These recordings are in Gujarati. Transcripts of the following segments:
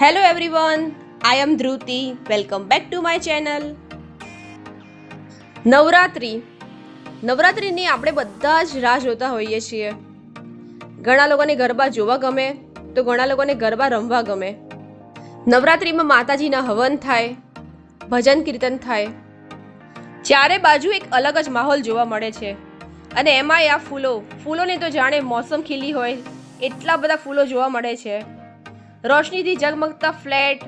Hello everyone I am Dhruti welcome back to my channel Navratri. નવરાત્રિની આપણે બધા જ રાહ જોતા હોઈએ છીએ. ઘણા લોકોને ગરબા જોવા ગમે, તો ઘણા લોકોને ગરબા રમવા ગમે. નવરાત્રિમાં માતાજીના હવન થાય, ભજન કીર્તન થાય. ચારે બાજુ એક અલગ જ માહોલ જોવા મળે છે. અને એમાંય આ ફૂલો, ફૂલોને તો જાણે મોસમ ખીલી હોય, એટલા બધા ફૂલો જોવા મળે છે. રોશનીથી ઝગમગતા ફ્લેટ,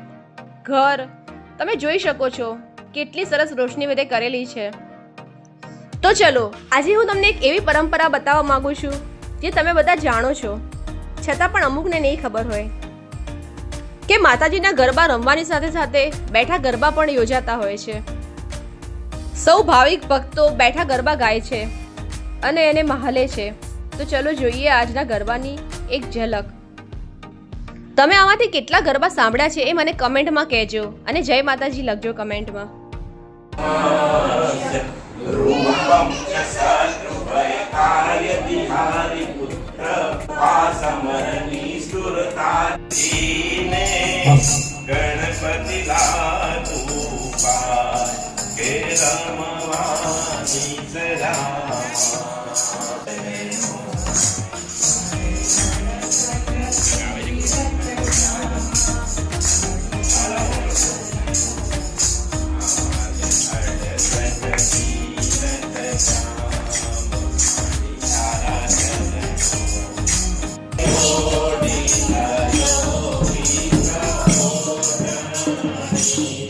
ઘર. તમે જોઈ શકો છો કેટલી સરસ રોશની બધે કરેલી છે. તો ચલો, આજે હું તમને એક એવી પરંપરા બતાવવા માંગુ છું જે તમે બધા જાણો છો. છતાં પણ અમુકને નહીં ખબર હોય. કે માતાજીના ગરબા રમવાની સાથે સાથે બેઠા ગરબા પણ યોજાતા હોય છે. સૌ ભાવિક ભક્તો બેઠા ગરબા ગાય છે અને એને મહાલે છે. તો ચલો જોઈએ આજના ગરબાની એક ઝલક. તમે આમાંથી કેટલા ગરબા સાંભળ્યા છે એ મને કમેન્ટમાં કહેજો અને જય માતાજી લખજો કમેન્ટમાં. रूपं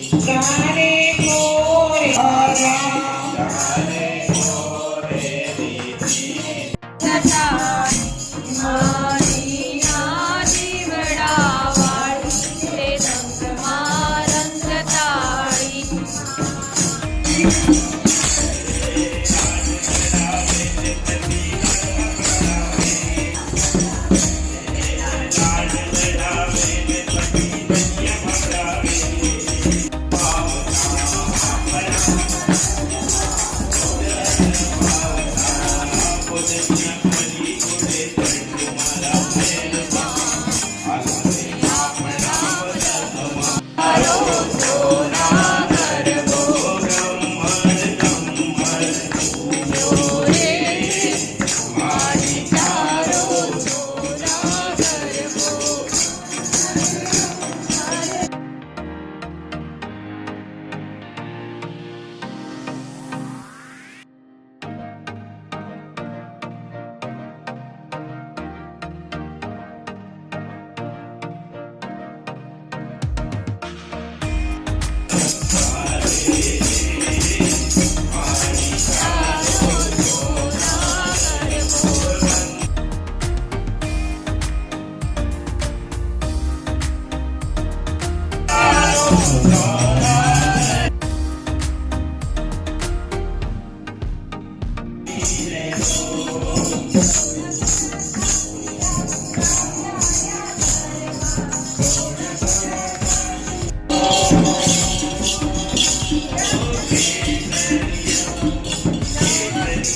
Daddy.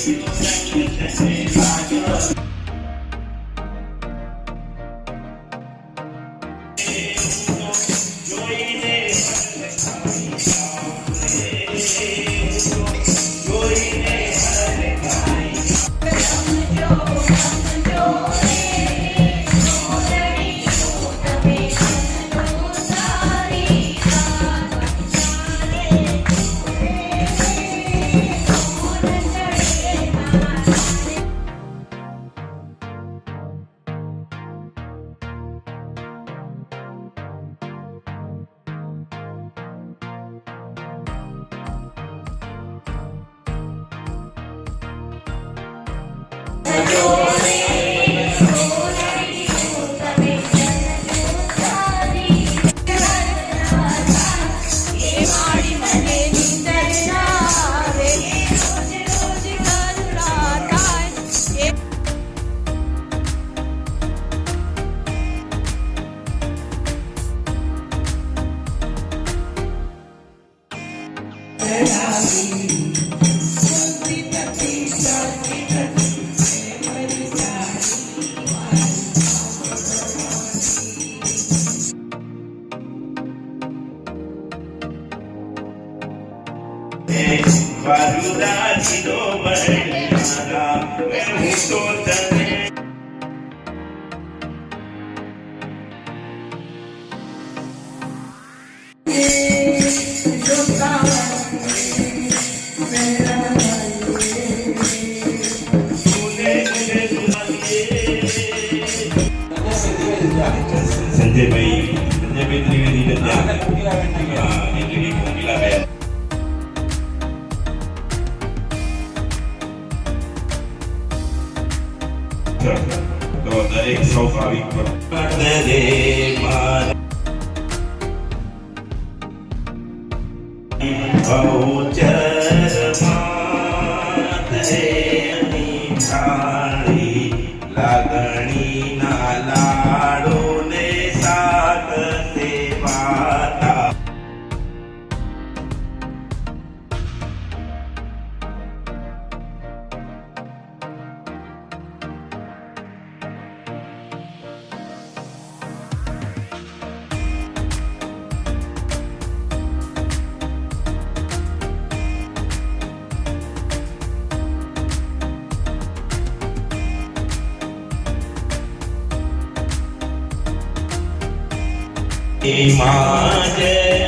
Yeah. Jebay, Jebay Trivedi dan ya. Itu di Mungkila Bel. तो एक सौ भाविक पर दे মাঝে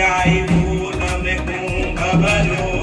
આવ્યું નવ કુંભ ભર્યો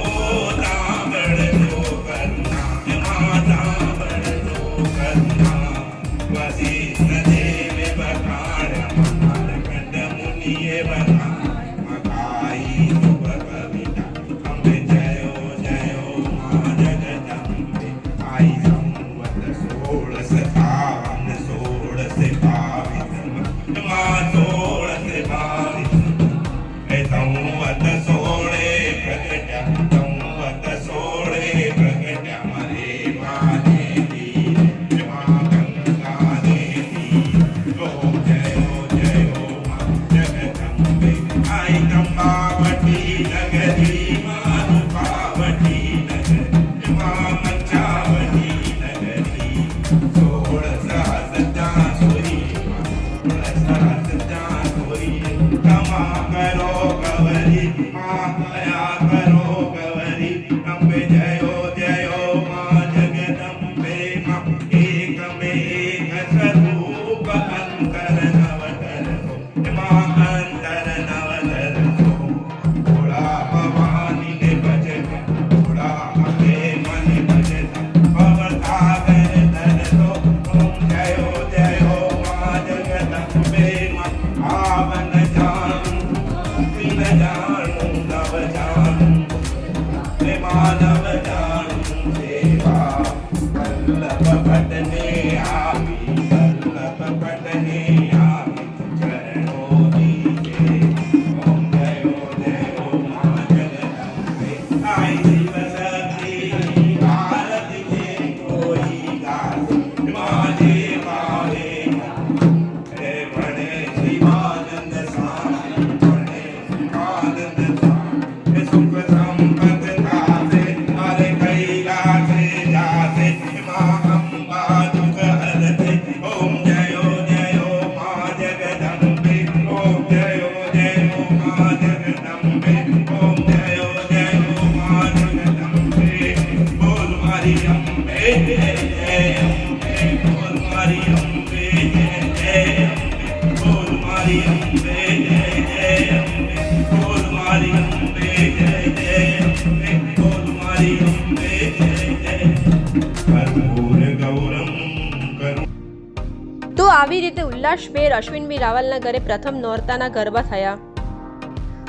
ઉલ્લાસભેર અશ્વિનભાઈ રાવલના ઘરે પ્રથમ નોરતાના ગરબા થયા.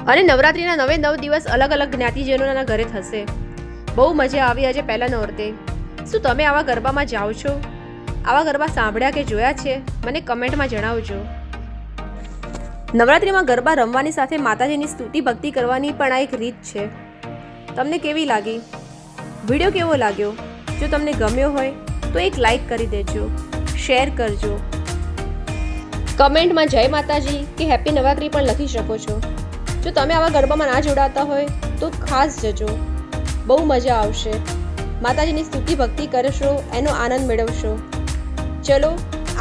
અને નવરાત્રિના નવે નવ દિવસ અલગ અલગ જ્ઞાતિજનોના ઘરે થશે. બહુ મજા આવી આજે પહેલા નોરતે. શું તમે આવા ગરબામાં જાઓ છો? આવા ગરબા સાંભળ્યા કે જોયા છે? મને કમેન્ટમાં જણાવજો. નવરાત્રિમાં ગરબા રમવાની સાથે માતાજીની સ્તુતિ ભક્તિ કરવાની પણ આ એક રીત છે. તમને કેવી લાગી? વીડિયો કેવો લાગ્યો? જો તમને ગમ્યો હોય, તો એક લાઈક કરી દેજો. શેર કરજો. કમેન્ટમાં જય માતાજી કે હેપી નવરાત્રી પણ લખી શકો છો. જો તમે આવા ગરબામાં ના જોડાતા હોય, તો ખાસ જજો. બહુ મજા આવશે. માતાજીની સ્તુતિ ભક્તિ કરશો, એનો આનંદ મેળવશો. ચલો,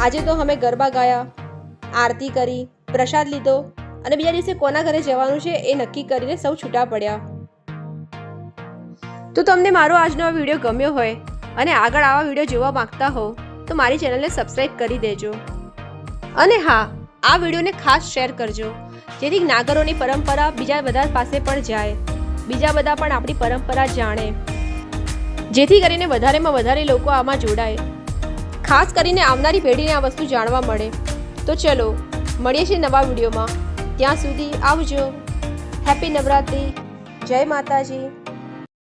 આજે તો અમે ગરબા ગાયા, આરતી કરી, પ્રસાદ લીધો, અને બીજા દિવસે કોના ઘરે જવાનું છે એ નક્કી કરીને સૌ છૂટા પડ્યા. તો તમને મારો આજનો વીડિયો ગમ્યો હોય અને આગળ આવા વીડિયો જોવા માંગતા હો, તો મારી ચેનલને સબસ્ક્રાઈબ કરી દેજો. અને હા, આ વિડીયોને ખાસ શેર કરજો. જેથી નાગરોની પરંપરા બીજા બધા પાસે પણ જાય. બીજા બધા પણ આપણી પરંપરા જાણે. જેથી કરીને વધારેમાં વધારે લોકો આમાં જોડાય. ખાસ કરીને આવનારી પેઢીને આ વસ્તુ જાણવા મળે. તો ચલો, મળીએ છીએ નવા વિડીયોમાં. ત્યાં સુધી આવજો. હેપી નવરાત્રિ જય માતાજી.